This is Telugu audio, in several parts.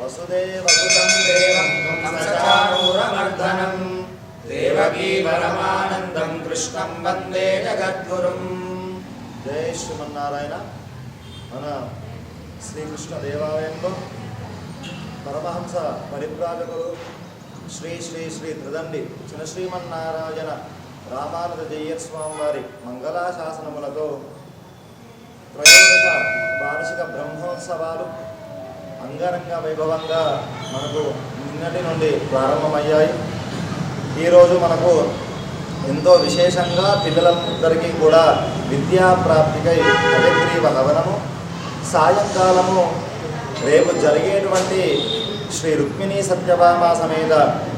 వసుదేవసుతం దేవం కంసచాణూరమర్దనం దేవకీ పరమానందం కృష్ణం వందే జగద్గురుం జై శ్రీమన్నారాయణ మన శ్రీకృష్ణ దేవాలయంలో పరమహంస పరిప్రాజకుడు శ్రీ శ్రీ శ్రీ త్రిదండి చిన్న శ్రీమన్నారాయణ రామానుజ జయ్యర్ స్వామి వారి మంగళాశాసనములతో త్రయోదశ వార్షిక బ్రహ్మోత్సవాలు అంగరంగ వైభవంగా మనకు నిన్నటి నుండి ప్రారంభమయ్యాయి. ఈరోజు మనకు ఎంతో విశేషంగా పిల్లలందరికీ కూడా విద్యా ప్రాప్తికై హయగ్రీవ హవనము సాయంకాలము రేపు జరిగేటువంటి శ్రీ రుక్మిణీ సత్యభామ సమేత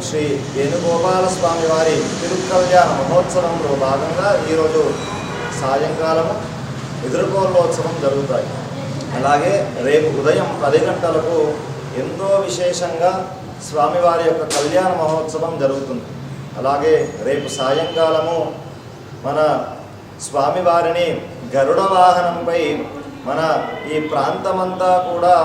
శ్రీ వేణుగోపాల స్వామి వారి తిరుకల్యాణ మహోత్సవంలో భాగంగా ఈరోజు సాయంకాలము ఎదుర్కోలోత్సవం జరుగుతాయి. అలాగే రేపు ఉదయం పది గంటలకు ఎంతో విశేషంగా స్వామివారి యొక్క కళ్యాణ మహోత్సవం జరుగుతుంది. అలాగే రేపు సాయంకాలము మన స్వామివారిని గరుడ వాహనంపై మన ఈ ప్రాంతమంతా కూడా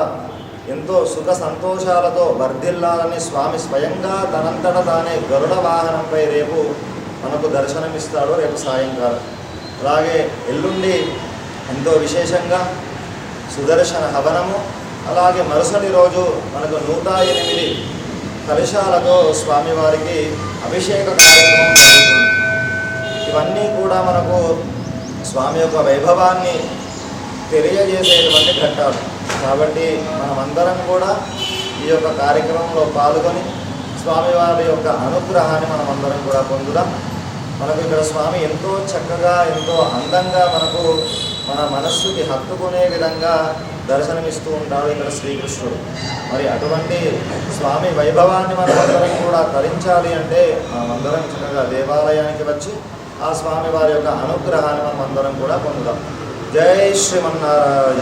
ఎంతో సుఖ సంతోషాలతో వర్ధిల్లాలని స్వామి స్వయంగా తనంతట తానే గరుడ వాహనంపై రేపు మనకు దర్శనమిస్తాడు రేపు సాయంకాలం. అలాగే ఎల్లుండి ఎంతో విశేషంగా సుదర్శన హవనము. అలాగే మరుసటి రోజు మనకు నూట ఎనిమిది కలశాలతో స్వామివారికి అభిషేక కార్యక్రమం జరుగుతుంది. ఇవన్నీ కూడా మనకు స్వామి యొక్క వైభవాన్ని తెలియజేసేటువంటి ఘట్టాలు. కాబట్టి మనమందరం కూడా ఈ యొక్క కార్యక్రమంలో పాల్గొని స్వామివారి యొక్క అనుగ్రహాన్ని మనమందరం కూడా పొందుదాం. మనకు ఇక్కడ స్వామి ఎంతో చక్కగా ఎంతో అందంగా మనకు మన మనస్సుకి హత్తుకునే విధంగా దర్శనమిస్తూ ఉంటాడు ఇక్కడ శ్రీకృష్ణుడు. మరి అటువంటి స్వామి వైభవాన్ని మనమందరం కూడా తరించాలి అంటే మనమందరం చక్కగా దేవాలయానికి వచ్చి ఆ స్వామి వారి యొక్క అనుగ్రహాన్ని మనమందరం కూడా పొందుదాం. జై శ్రీమన్నారాయణ.